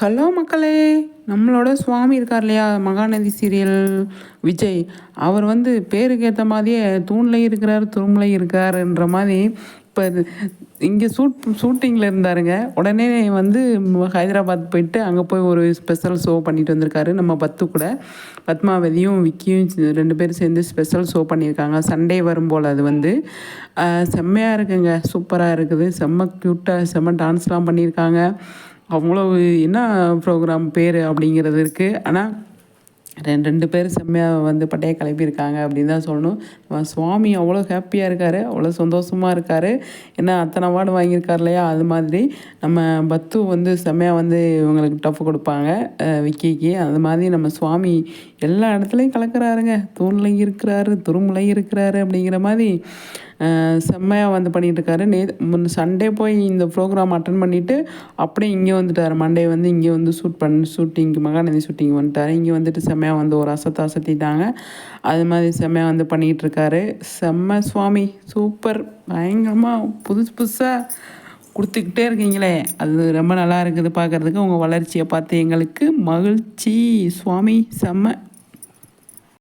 Hello மக்களே நம்மளோட சுவாமி இருக்கார் இல்லையா? மகாநதி சீரியல் விஜய். அவர் வந்து பேருக்கு ஏற்ற மாதிரியே தூண்லையும் இருக்கிறார் துரும்புலையும் இருக்காருன்ற மாதிரி இப்போ இங்கே ஷூட் ஷூட்டிங்கில் இருந்தாருங்க. உடனே வந்து ஹைதராபாத் போயிட்டு அங்கே போய் ஒரு ஸ்பெஷல் ஷோ பண்ணிட்டு வந்திருக்காரு. நம்ம பத்து கூட. பத்மாவதியும் விக்கியும் ரெண்டு பேரும் சேர்ந்து ஸ்பெஷல் ஷோ பண்ணியிருக்காங்க. சண்டே வரும் போல் அது வந்து. செம்மையாக இருக்குங்க. சூப்பராக இருக்குது. செம்ம க்யூட்டாக செம்ம டான்ஸ்லாம் பண்ணியிருக்காங்க. அவ்வளோ என்ன ப்ரோக்ராம் பேர் அப்படிங்கிறது இருக்குது ஆனால் ரெண்டு ரெண்டு பேர் செம்மையாக வந்து பட்டையை கிளப்பியிருக்காங்க அப்படின்னு தான் சொல்லணும். சுவாமி அவ்வளோ ஹாப்பியாக இருக்கார் அவ்வளோ சந்தோஷமாக இருக்கார். ஏன்னா அத்தனை அவார்டு வாங்கியிருக்கார் இல்லையா? அது மாதிரி நம்ம பத்து வந்து செம்மையாக வந்து இவங்களுக்கு டஃப் கொடுப்பாங்க. விக்கிக்கு. அது மாதிரி நம்ம சுவாமி எல்லா இடத்துலையும் கலக்கிறாருங்க. தூண்லையும் இருக்கிறாரு துரும்புலையும் இருக்கிறாரு அப்படிங்கிற மாதிரி செம்மையாக வந்து பண்ணிகிட்டு நே நே சண்டே போய் இந்த ப்ரோக்ராம் அட்டன் பண்ணிவிட்டு அப்படியே இங்கே வந்துட்டார். மண்டே வந்து இங்கே வந்து ஷூட் பண்ணி ஷூட்டிங் மகாநதி ஷூட்டிங் வந்துட்டார். இங்கே வந்துட்டு செம்மையாக வந்து ஒரு அசத்தை அசத்திட்டாங்க. அது மாதிரி செம்மையாக வந்து பண்ணிகிட்ருக்காரு செம்ம சுவாமி சூப்பர் பயங்கரமாக புதுசு புதுசாக கொடுத்துக்கிட்டே இருக்கீங்களே. அது ரொம்ப நல்லா இருக்குது பார்க்குறதுக்கு. உங்கள் வளர்ச்சியை பார்த்து எங்களுக்கு மகிழ்ச்சி. சுவாமி செம்ம